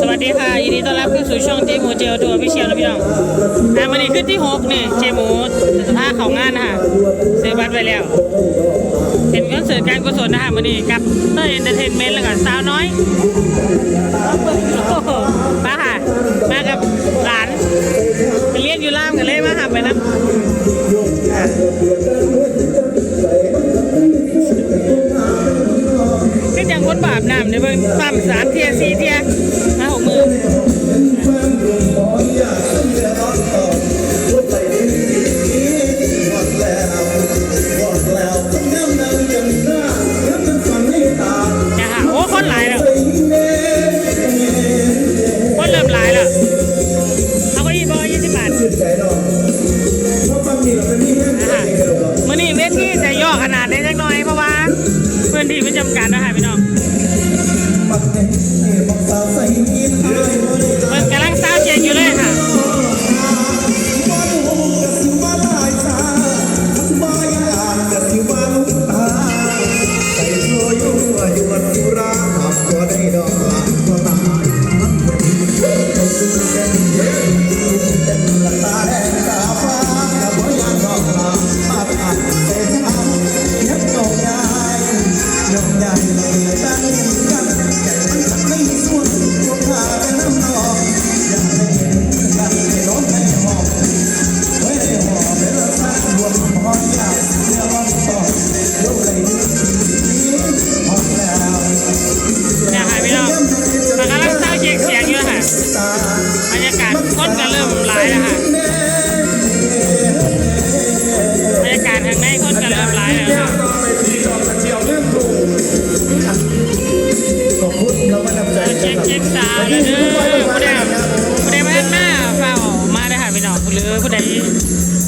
สวัสดีค่ะยินดีต้อนรับเข้าสู่ช่องเจหมูเจลทัวพี่เชียวนะพี่น้องอ่าวันนี้ขึ้นที่หกนี่เจหมูสภาพของงานนะคะซื้อบัตรไปแล้ว เป็นคอนเสิร์ตการกุศลนะคะวันนี้กับเต้ยเอนเตอร์เทนเมนต์แล้วก็สาวน้อยมาค่ะ มากับหลานไปเรียนอยู่ล่ามกันเลยมาค่ะไปนะก็ยังคนบาปน้ำเนี่ยเบิ่งปั๊มสามเทียสี่เทีย เช็คเช็คซาวเด้อผู้ใดผู้ใดมาข้างหน้าเฝ้ามาได้ค่ะพี่น้องหรือผู้ใด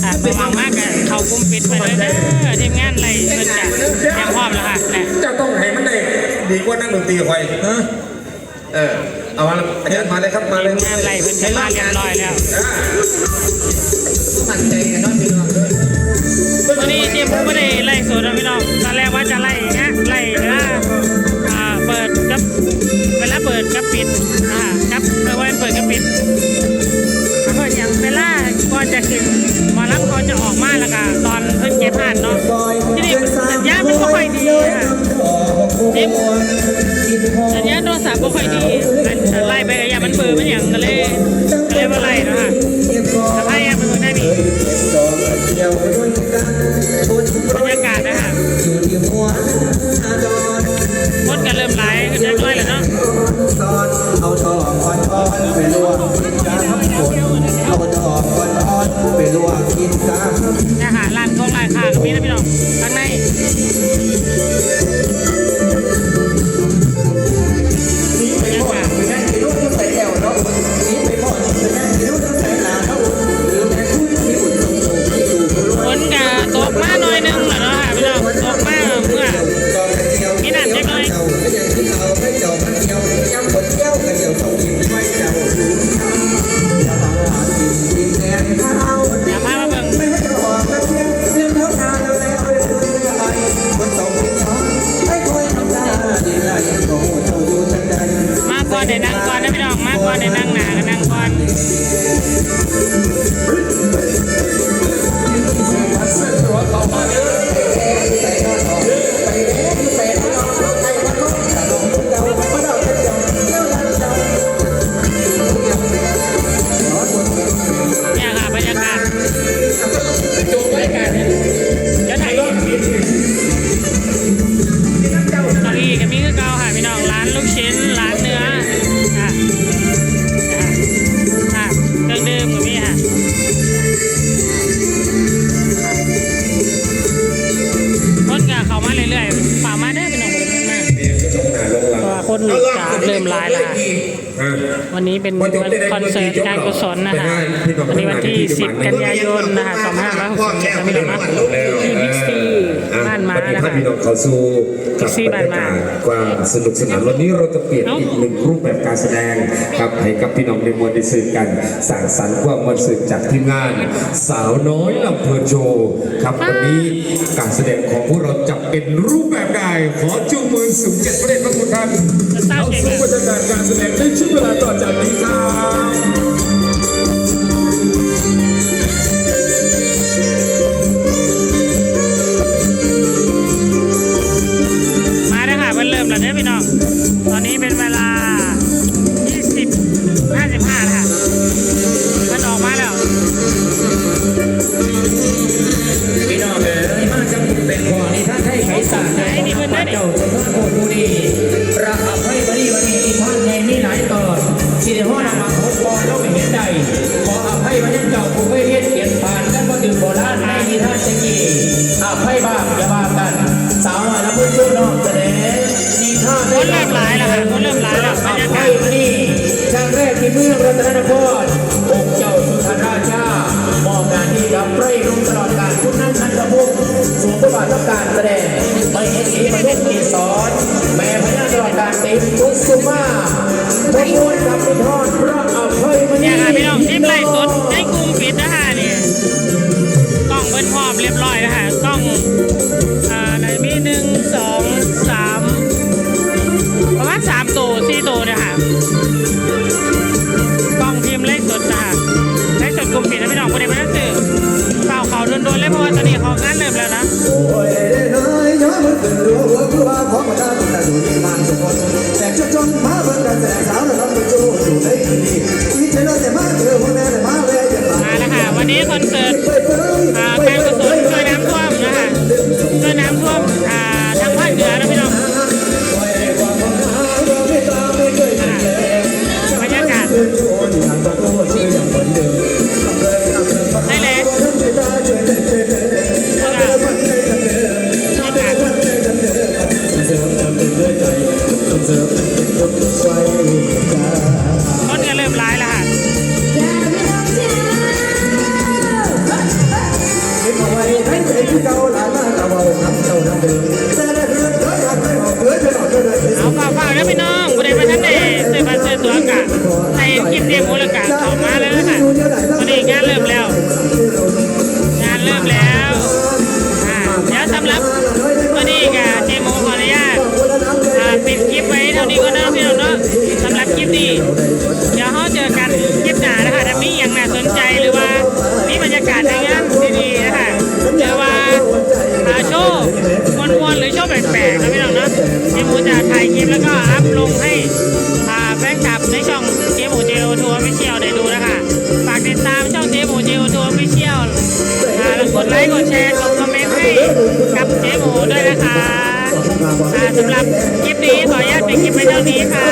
อ่าประวังมากก็เขากลุ่มปิดไปเลยเด้อทีมงานอะไรเพิ่นจะยังพร้อมแล้วค่ะนะเจ้าต้องให้มันได้ดีกว่านั่งดนตรีคอยเออเอามาอาจารย์มาเลยครับมาเลยงานไรเพิ่นจะมาเรียบร้อยแล้วมั่นใจกันน้องพี่น้องด้วยวันนี้เจมส์ไม่ได้ไล่สดนะพี่น้องตอนแรกว่าจะไล่นะไล่เว เวลาเปิดกับปิดอ่าครับเออวันเปิดกับปิดแล้วก็อย่างเวลาก่อนจะขึ้นหมอรับก่อนจะออกมาแล้วก็ตอนเพิ่นเก็บผ่านเนาะที่นี่สัญญาณมันไม่ค่อยดีค่ะเจมส์สัญญาณโทรศัพท์ไม่ค่อยดีไล่ไปอย่ามันเบอร์มันอย่างก็เลยก็เลยว่าไล่นะคะ เอาทองอ่อนๆไปลวกกินกับฝน ก่อนเดี๋ยนั่งหนาก็นั่งก่อน วันนี้เป็นวันคอนเสิร์ตการกุศลนะคะวันนี้วันที่ 10 กันยายนนะคะ2567นะพี่น้องนะที่บิ๊กซีบ้านม้าวันนี้นะท่านคะพี่น้องเขาสู่กับบซี่บรรบ้านยามากาศความสนุกสนานวันนี้เราจะเปลี่ยนเอ้าอีกหนึ่งรูปแบบการแสดงครับให้กับพี่น้องในมวลได้สื่อกันสั่งสรรค์ความมันสื่อจากทีมงาน สาวน้อยลำเพลินโชว์ครับวันนี้การแสดงของพวกเราจะเป็นรูปแบบใดขอจูงมือสูงเจ็ดประเด็นพระคุณท่านจะเศร้าเอาเก่งสู้เลยประรยากาศการแสดงในช่วงเวลาต่อจากนี้ค ขออภัยวันนี้เจ้าผู้ไม่เรียนเขียนผ่านกันบ่ถึงโบราณในนิทานตะกี้อภัยบ้างอย่าบ้ากัน สาวน้อยและผู้ช่วยน้องแสดงนิทานคนเริ่มหลายแล้วค่ะคนเริ่มหลายแล้วบรรยากาศวันนี้ครั้งแรกที่เมืองรัตนครองค์เจ้าสุธาราชามอบงานที่กับไพร่รุ่งตลอดการคุณนั้นนันทพงศ์สูงประวัติรับการแสดงไม่เห็นสีประเทศที่สอนแม่พญาตลอดการเต็มทุกสุมาพระมวลกับพิธรพระ คลิปเดียวมูลกะออกมาแล้วนะคะวันนี้งานเริ่มแล้ว งานเริ่มแล้วอ่าเดี๋ยวสำหรับวันนี้กับเจโมขออนุญาตอ่าปิดคลิปไว้เท่านี้ก็นะพี่น้องเนาะสำหรับคลิปนี้เดี๋ยวเขาเจอกัน ไลค์กดแชร์กดคอมเมนต์ให้กับเจมูด้วยนะคะอ่าสำหรับคลิปนี้ขออนุญาตเป็นคลิปไว้เท่านี้ค่ะ